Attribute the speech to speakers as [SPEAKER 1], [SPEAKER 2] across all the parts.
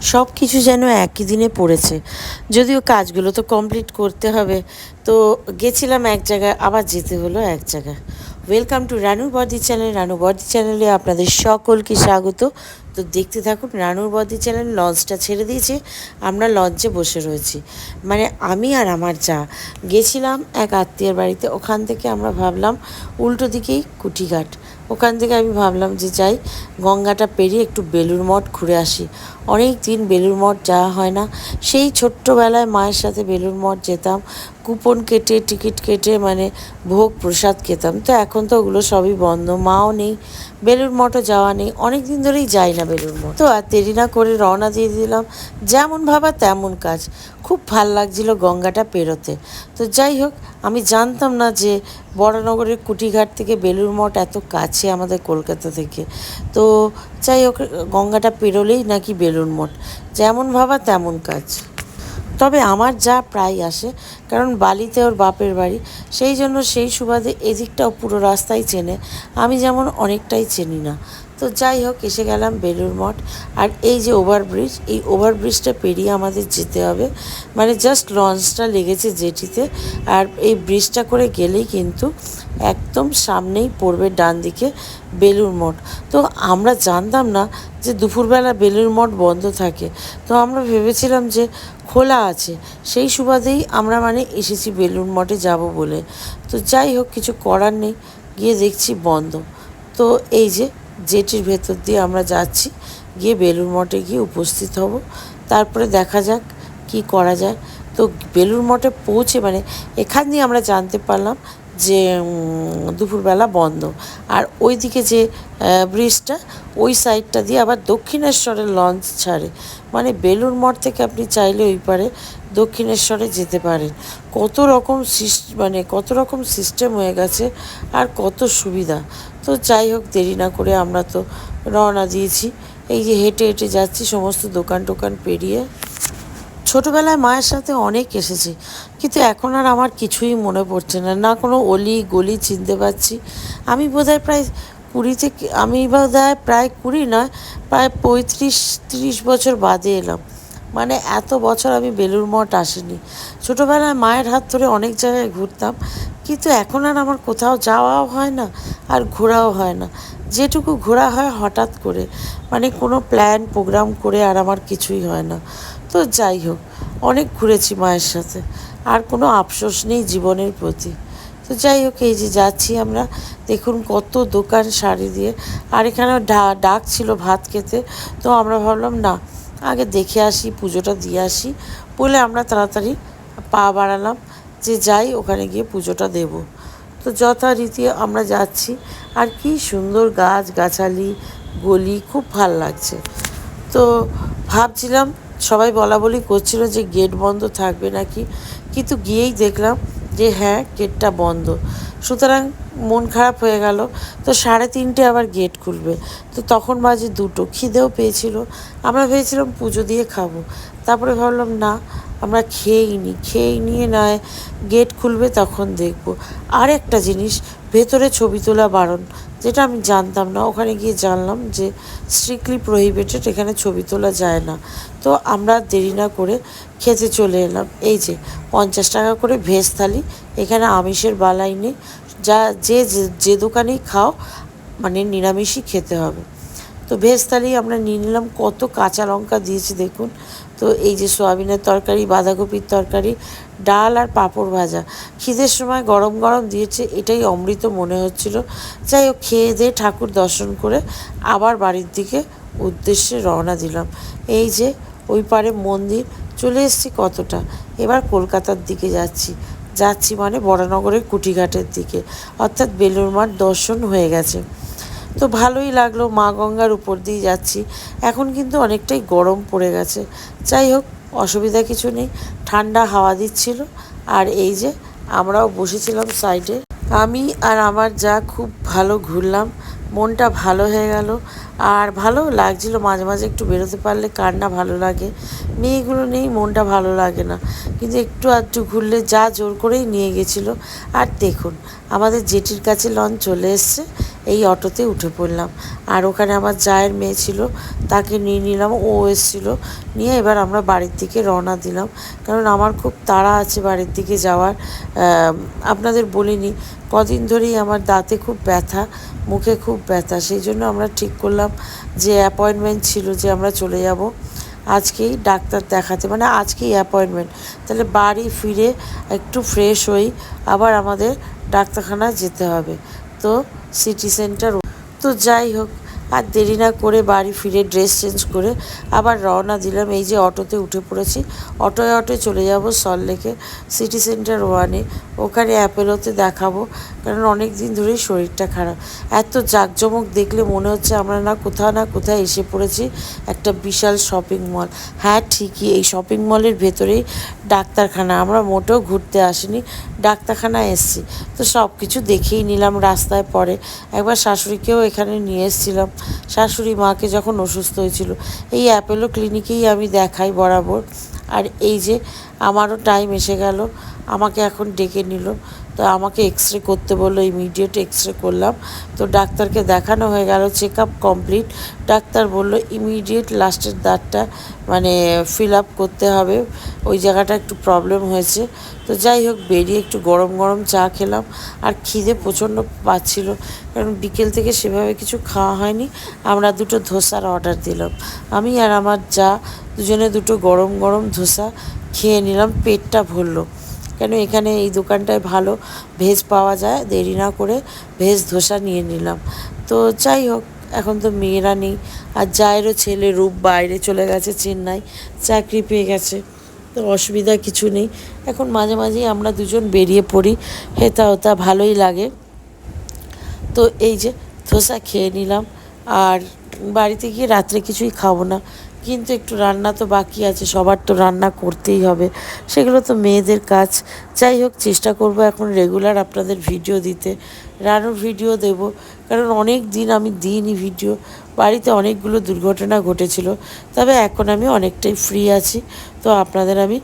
[SPEAKER 1] সব কিছু যেন একই দিনে পড়েছে। যদিও কাজগুলো তো কমপ্লিট করতে হবে, তো গেছিলাম এক জায়গায়, আবার যেতে হলো এক জায়গায়। ওয়েলকাম টু রানুর বদি চ্যানেল রানু বদি চ্যানেলে আপনাদের সকলকে স্বাগত। তো দেখতে থাকুন রানুর বদি চ্যানেল লঞ্চটা ছেড়ে দিয়েছে, আমরা লঞ্চে বসে রয়েছি। মানে আমি আর আমার যা। গেছিলাম এক আত্মীয়ের বাড়িতে, ওখান থেকে আমরা ভাবলাম উল্টো দিকেই কুটিঘাট। ওখান থেকে আমি ভাবলাম যে যাই, গঙ্গাটা পেরিয়ে একটু বেলুর মঠ ঘুরে আসি। অনেক দিন বেলুর মঠ যাওয়া হয় না। সেই ছোট্টবেলায় মায়ের সাথে বেলুর মঠ যেতাম, কুপন কেটে, টিকিট কেটে মানে ভোগ প্রসাদ খেতাম। তো এখন তো ওগুলো সবই বন্ধ, মাও নেই বেলুর মঠও যাওয়া নেই, অনেক দিন ধরেই যাই না বেলুর মঠ। তো আর দেরি না করে রওনা দিয়ে দিলাম, যেমন ভাবা তেমন কাজ। খুব ভালো লাগছিল গঙ্গাটা পেরোতে। তো যাই হোক, আমি জানতাম না যে বড়নগরের কুটিঘাট থেকে বেলুর মঠ এত কাছে। আমাদের কলকাতা থেকে। তো চাই ওকে গঙ্গাটা পেরোলেই নাকি বেলুন মঠ। যেমন ভাবা তেমন কাজ। তবে আমার যা প্রায় আসে, কারণ বালিতে ওর বাপের বাড়ি, সেই জন্য সেই সুবাদে এদিকটাও পুরো রাস্তাই চেনে। আমি যেমন অনেকটাই চিনি না। তো যাই হোক, এসে গেলাম বেলুর মঠ। আর এই যে ওভারব্রিজ এই ওভারব্রিজটা পেরিয়ে আমাদের যেতে হবে। মানে জাস্ট লঞ্চটা লেগেছে জেটিতে। আর এই ব্রিজটা করে গেলেই কিন্তু একদম সামনেই পড়বে ডান দিকে বেলুর মঠ। তো আমরা জানতাম না যে দুপুরবেলা বেলুর মঠ বন্ধ থাকে। তো আমরা ভেবেছিলাম যে খোলা আছে। সেই সুবাদেই আমরা মানে এসেছি বেলুর মঠে যাব বলে। তো যাই হোক, কিছু করার নেই। গিয়ে দেখছি বন্ধ। তো এই যে জেটির ভেতর দিয়ে আমরা যাচ্ছি, গিয়ে বেলুর মঠে গিয়ে উপস্থিত হব। তারপরে দেখা যাক কি করা যায়। তো বেলুর মঠে পৌঁছে মানে এখান দিয়ে আমরা জানতে পারলাম যে দুপুরবেলা বন্ধ। আর ওই দিকে যে ব্রিজটা, ওই সাইডটা দিয়ে আবার দক্ষিণেশ্বরের লঞ্চ ছাড়ে। মানে বেলুর মঠ থেকে আপনি চাইলে ওই পারে দক্ষিণেশ্বরে যেতে পারেন। কত রকম মানে কত রকম সিস্টেম হয়ে গেছে আর কত সুবিধা। তো যাই হোক, দেরি না করে আমরা তো রওনা দিয়েছি। এই যে হেঁটে হেঁটে যাচ্ছি, সমস্ত দোকান টোকান পেরিয়ে ছোটোবেলায় মায়ের সাথে অনেক এসেছি, কিন্তু এখন আর আমার কিছুই মনে পড়ছে না না কোনো অলি গলি চিনতে পারছি। আমি বোধহয় প্রায় কুড়ি থেকে, আমি বোধহয় প্রায় কুড়ি নয়, প্রায় পঁয়ত্রিশ, তিরিশ বছর বাদে এলাম। মানে এত বছর আমি বেলুর মঠ আসিনি। ছোটোবেলায় মায়ের হাত ধরে অনেক জায়গায় ঘুরতাম, কিন্তু এখন আর আমার কোথাও যাওয়াও হয় না আর ঘোরাও হয় না। যেটুকু ঘোরা হয় হঠাৎ করে মানে কোনো প্ল্যান প্রোগ্রাম করে আর আমার কিছুই হয় না। তো যাই হোক, অনেক ঘুরেছি মায়ের সাথে। আর কোনো আফসোস নেই জীবনের প্রতি। তো যাই হোক, এই যে যাচ্ছি আমরা, দেখুন কত দোকান শাড়ি দিয়ে। আর এখানে ডাক ছিল ভাত খেতে, তো আমরা ভাবলাম, না, আগে দেখে আসি, পুজোটা দিয়ে আসি। বলে আমরা তাড়াতাড়ি পা বাড়ালাম যে যাই, ওখানে গিয়ে পুজোটা দেব। তো যথারীতি আমরা যাচ্ছি। আর কি সুন্দর গাছ, গাছালি, গলি, খুব ভালো লাগছে। তো ভাবছিলাম সবাই বলা বলি করছিল যে গেট বন্ধ থাকবে নাকি? কিন্তু গিয়েই দেখলাম যে হ্যাঁ গেটটা বন্ধ। সুতরাং মন খারাপ হয়ে গেল। তো সাড়ে তিনটে আবার গেট খুলবে। তো তখন বাজে দুটো। খিদেও পেয়েছিল। আমরা ভেবেছিলাম পুজো দিয়ে খাব। তারপরে ভাবলাম, না, আমরা খেয়েই নিই খেয়েই নিয়ে নয় গেট খুলবে তখন দেখব। আর একটা জিনিস, ভেতরে ছবি তোলা বারণ। যেটা আমি জানতাম না। ওখানে গিয়ে জানলাম যে স্ট্রিক্টলি প্রহিবিটেড, এখানে ছবি তোলা যায় না। তো আমরা দেরি না করে খেতে চলে এলাম। এই যে পঞ্চাশ টাকা করে ভেজ থালি, এখানে আমিষের বালাই নেই। যা যে যে দোকানেই খাও মানে নিরামিষই খেতে হবে। তো ভেজ থালি আমরা নিয়ে নিলাম। কত কাঁচা লঙ্কা দিয়েছি দেখুন। তো এই যে সোয়াবিনের তরকারি, বাঁধাকপির তরকারি, ডাল আর পাঁপড় ভাজা। খিদের সময় গরম গরম দিয়েছে, এটাই অমৃত মনে হচ্ছিল। যাই হোক, খেয়ে দিয়ে ঠাকুর দর্শন করে আবার বাড়ির দিকে উদ্দেশ্যে রওনা দিলাম। এই যে ওই পারে মন্দির, চলে এসেছি কতটা? এবার কলকাতার দিকে যাচ্ছি। যাচ্ছি মানে বড়নগরের কুটিঘাটের দিকে। অর্থাৎ বেলুর মাঠ দর্শন হয়ে গেছে। তো ভালোই লাগল মা গঙ্গার উপর দিয়ে যাচ্ছি। এখন কিন্তু অনেকটাই গরম পড়ে গেছে। যাই হোক, অসুবিধা কিছু নেই। ঠান্ডা হাওয়া দিচ্ছিল। আর এই যে আমরাও বসেছিলাম সাইডে। আমি আর আমার যা খুব ভালো ঘুরলাম, মনটা ভালো হয়ে গেল। আর ভালো লাগছিল মাঝে মাঝে একটু বেরোতে পারলে কার না ভালো লাগে। মেয়েগুলো নেই, মনটা ভালো লাগে না। কিন্তু একটু আধটু ঘুরলে যা জোর করেই নিয়ে গেছিল। আর দেখুন, আমাদের জেটির কাছে লঞ্চ চলে এসছে। এই অটোতে উঠে পড়লাম। আর ওখানে আমার জায়ের মেয়ে ছিল, তাকে নিয়ে নিলাম, ও এসেছিল। নিয়ে এবার আমরা বাড়ির দিকে রওনা দিলাম। কারণ আমার খুব তাড়া আছে বাড়ির দিকে যাওয়ার। আপনাদের বলিনি, কদিন ধরেই আমার দাঁতে খুব ব্যথা, মুখে খুব ব্যথা। সেই জন্য আমরা ঠিক করলাম যে অ্যাপয়েন্টমেন্ট ছিল যে আমরা চলে যাব। আজকেই ডাক্তার দেখাতে মানে আজকেই অ্যাপয়েন্টমেন্ট তাহলে বাড়ি ফিরে একটু ফ্রেশ হই, আবার আমাদের ডাক্তারখানায় যেতে হবে। তো সিটি সেন্টার তো যাই হোক, আর দেরি না করে বাড়ি ফিরে ড্রেস চেঞ্জ করে আবার রওনা দিলাম। এই যে অটোতে উঠে পড়েছি, অটোয় অটোয় চলে যাব সল্টলেকে সিটি সেন্টার ওয়ানে ওখানে অ্যাপেলোতে দেখাবো, কারণ অনেক দিন ধরেই শরীরটা খারাপ। এত জাঁকজমক দেখলে মনে হচ্ছে আমরা না কোথাও না কোথায় এসে পড়েছি একটা বিশাল শপিং মল হ্যাঁ ঠিকই, এই শপিং মলের ভেতরেই ডাক্তারখানা। আমরা মোটেও ঘুরতে আসিনি ডাক্তারখানা এসছি। তো সব কিছু দেখেই নিলাম, রাস্তায় পরে একবার শাশুড়িকেও এখানে নিয়ে এসেছিলাম। শাশুড়ি মাকে যখন অসুস্থ হয়েছিল, এই অ্যাপেলো ক্লিনিকেই আমি দেখাই বরাবর। আর এই যে, আমারও টাইম এসে গেল, আমাকে এখন ডেকে নিল। তো আমাকে এক্স রে করতে বলল ইমিডিয়েট এক্স রে করলাম। তো ডাক্তারকে দেখানো হয়ে গেল চেক আপ কমপ্লিট ডাক্তার বলল ইমিডিয়েট লাস্টের দাঁতটা মানে ফিল আপ করতে হবে। ওই জায়গাটা একটু প্রবলেম হয়েছে। তো যাই হোক, বেরিয়ে একটু গরম গরম চা খেলাম। আর খিদে প্রচণ্ড পাচ্ছিল, কারণ বিকেল থেকে সেভাবে কিছু খাওয়া হয়নি। আমরা দুটো ধোসার অর্ডার দিলাম। আমি আর আমার যা, দুজনে দুটো গরম গরম ধোসা খেয়ে নিলাম, পেটটা ভরলো। কেন এখানে এই দোকানটায় ভালো ভেজ পাওয়া যায়? দেরি না করে ভেজ ধোসা নিয়ে নিলাম। তো যাই হোক, এখন তো মেয়েরা নেই। আর জায়েরও ছেলে রূপ বাইরে চলে গেছে চেন্নাই, চাকরি পেয়ে গেছে। তো অসুবিধা কিছু নেই। এখন মাঝে মাঝেই আমরা দুজন বেরিয়ে পড়ি। হেতা হোতা ভালোই লাগে। তো এই যে ধোসা খেয়ে নিলাম। আর বাড়িতে গিয়ে রাত্রে কিছুই খাব না। কিন্তু একটু রান্না তো বাকি আছে, সবার তো রান্না করতেই হবে। সেগুলো তো মেয়েদের কাজ। যাই হোক, চেষ্টা করব এখন রেগুলার আপনাদের ভিডিও দিতে। রান্নার ভিডিও দেব। কারণ অনেক দিন আমি দিইনি ভিডিও বাড়িতে অনেকগুলো দুর্ঘটনা ঘটেছিল। তবে এখন আমি অনেকটাই ফ্রি আছি। তো আপনাদের আমি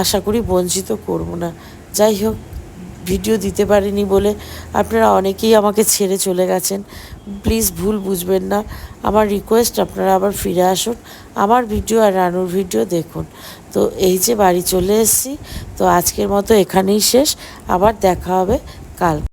[SPEAKER 1] আশা করি বঞ্চিত করব না। যাই হোক ভিডিও দিতে পারিনি বলে আপনারা অনেকেই আমাকে ছেড়ে চলে গেছেন। প্লিজ ভুল বুঝবেন না। আমার রিকোয়েস্ট আপনারা আবার ফিরে আসুন। আমার ভিডিও আর রানুর ভিডিও দেখুন। তো এই যে বাড়ি চলে এসেছি। তো আজকের মতো এখানেই শেষ। আবার দেখা হবে কাল।